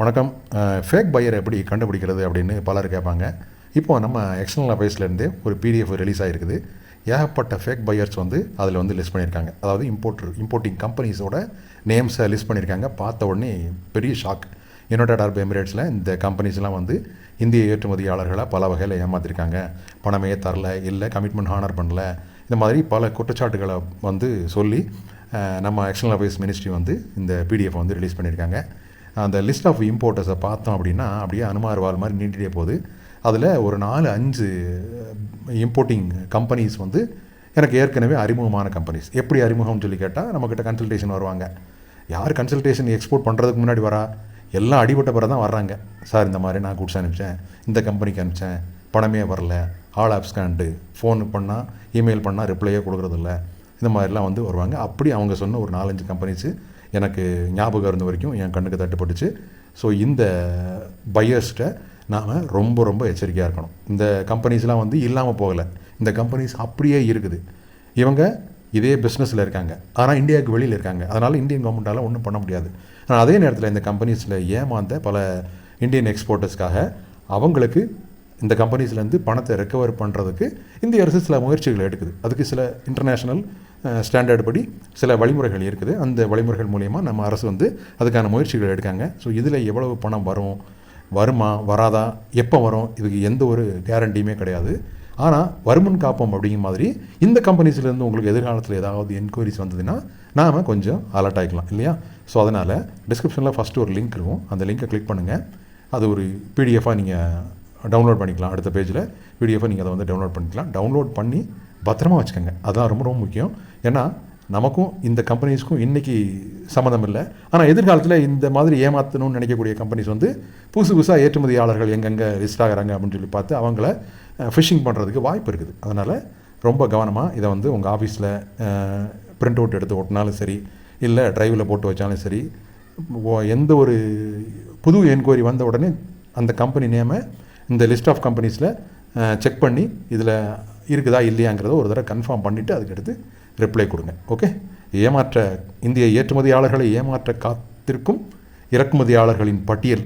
வணக்கம். Fake pier எப்படி கண்டுபிடிக்கிறது அப்படின்னு பலர் கேட்பாங்க. இப்போது நம்ம எக்ஸ்டர்னல் அஃபேர்ஸ்லேருந்தே ஒரு பிடிஎஃப் ரிலீஸ் ஆகிருக்குது ஏகப்பட்ட ஃபேக் பையர்ஸ் வந்து அதில் வந்து லிஸ்ட் பண்ணியிருக்காங்க. அதாவது இம்போர்ட்டர் இம்போர்ட்டிங் கம்பெனிஸோட நேம்ஸை லிஸ்ட் பண்ணியிருக்காங்க. பார்த்த உடனே பெரிய ஷாக் யுனைடெட் அரபு எமிரேட்ஸில் இந்த கம்பெனிஸ்லாம் வந்து இந்திய ஏற்றுமதியாளர்களை பல வகையில் ஏமாற்றிருக்காங்க பணமே தரல இல்லை கமிட்மெண்ட் ஹானர் பண்ணல. இந்த மாதிரி பல குற்றச்சாட்டுகளை வந்து சொல்லி நம்ம எக்ஸ்டர்னல் அஃபேர்ஸ் மினிஸ்ட்ரி வந்து இந்த பிடிஎஃப் வந்து ரிலீஸ் பண்ணியிருக்காங்க. அந்த லிஸ்ட் ஆஃப் இம்போர்ட்டர்ஸை பார்த்தோம் அப்படின்னா அப்படியே அனுமார் வால் மாதிரி நீட்டிகிட்டே போகுது. அதில் ஒரு நாலு அஞ்சு இம்போர்ட்டிங் கம்பெனிஸ் வந்து எனக்கு ஏற்கனவே அறிமுகமான கம்பெனிஸ் எப்படி அறிமுகம்னு சொல்லி கேட்டால் நம்மக்கிட்ட கன்சல்டேஷன் வருவாங்க. யார் கன்சல்டேஷன் எக்ஸ்போர்ட் பண்ணுறதுக்கு முன்னாடி வரா? எல்லாம் அடிபட்ட பிறகு தான் வர்றாங்க. சார் இந்த மாதிரி நான் குட்ஸ் அனுப்பிச்சேன். இந்த கம்பெனிக்கு அனுப்பிச்சேன். பணமே வரல. ஆல் ஆப்ஸ்கான்ட்டு ஃபோன் பண்ணால் இமெயில் பண்ணால் ரிப்ளையே கொடுக்குறதில்ல. இந்த மாதிரிலாம் வந்து வருவாங்க. அப்படி அவங்க சொன்ன ஒரு நாலஞ்சு கம்பெனிஸு எனக்கு ஞாபகம் இருந்த வரைக்கும் என் கண்ணுக்கு தட்டுப்பட்டுச்சு ஸோ இந்த பையர்ஸ்கிட்ட நாம் ரொம்ப ரொம்ப எச்சரிக்கையாக இருக்கணும். இந்த கம்பெனிஸ்லாம் வந்து இல்லாமல் போகலை. இந்த கம்பெனிஸ் அப்படியே இருக்குது. இவங்க இதே பிஸ்னஸில் இருக்காங்க. ஆனால் இந்தியாவுக்கு வெளியில் இருக்காங்க. அதனால் இந்தியன் கவர்மெண்ட்டால் ஒன்றும் பண்ண முடியாது. ஆனால் அதே நேரத்தில் இந்த கம்பெனிஸில் ஏமாந்த பல இந்தியன் எக்ஸ்போர்ட்டர்ஸ்க்காக அவங்களுக்கு இந்த கம்பெனிஸ்லேருந்து பணத்தை ரெக்கவர் பண்ணுறதுக்கு இந்திய அரசு சில முயற்சிகள் எடுக்குது. அதுக்கு சில இன்டர்நேஷ்னல் ஸ்டாண்டர்ட் படி சில வழிமுறைகள் இருக்குது. அந்த வழிமுறைகள் மூலயமா நம்ம அரசு வந்து அதுக்கான முயற்சிகள் எடுக்காங்க. ஸோ இதில் எவ்வளவு பணம் வரும்? வருமா? வராதா? எப்போ வரும்? இதுக்கு எந்த ஒரு கேரண்டியுமே கிடையாது. ஆனால் வருமன் காப்போம் அப்படிங்கிற மாதிரி இந்த கம்பெனிஸ்லேருந்து உங்களுக்கு எதிர்காலத்தில் ஏதாவது என்கொயரிஸ் வந்ததுன்னா நாம் கொஞ்சம் அலர்ட் ஆகிக்கலாம் இல்லையா? ஸோ அதனால் டிஸ்கிரிப்ஷனில் ஃபஸ்ட்டு ஒரு லிங்க் இருக்கும். அந்த லிங்கை கிளிக் பண்ணுங்கள் அது ஒரு பிடிஎஃபாக நீங்கள் டவுன்லோட் பண்ணிக்கலாம் அடுத்த பேஜில் பிடிஎஃபாக நீங்கள் அதை வந்து டவுன்லோட் பண்ணிக்கலாம். டவுன்லோட் பண்ணி பத்திரமா வச்சுக்கோங்க. அதுதான் ரொம்ப ரொம்ப முக்கியம். ஏன்னா நமக்கும் இந்த கம்பெனிஸ்க்கும் இன்றைக்கி சம்மந்தம் இல்லை. ஆனால் எதிர்காலத்தில் இந்த மாதிரி ஏமாற்றணும்னு நினைக்கக்கூடிய கம்பெனிஸ் வந்து புதுசு புதுசாக ஏற்றுமதியாளர்கள் எங்கெங்கே லிஸ்ட் ஆகுறாங்க அப்படின்னு சொல்லி பார்த்து அவங்கள ஃபிஷிங் பண்ணுறதுக்கு வாய்ப்பு இருக்குது. அதனால் ரொம்ப கவனமாக இதை வந்து உங்கள் ஆஃபீஸில் பிரிண்ட் அவுட் எடுத்து ஓட்டினாலும் சரி இல்லை ட்ரைவில் போட்டு வச்சாலும் சரி ஓ- எந்த ஒரு புது என்கொயரி வந்த உடனே அந்த கம்பெனி நேமை இந்த லிஸ்ட் ஆஃப் கம்பெனிஸில் செக் பண்ணி இதில் இருக்குதா இல்லையாங்கிறத ஒரு தடவை கன்ஃபார்ம் பண்ணிவிட்டு அதுக்கடுத்து ரிப்ளை கொடுங்க. ஓகே ஏமாற்ற இந்திய ஏற்றுமதியாளர்களை ஏமாற்ற காத்திருக்கும் இறக்குமதியாளர்களின் பட்டியல்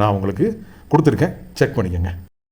நான் உங்களுக்கு கொடுத்துருக்கேன். செக் பண்ணிக்கோங்க.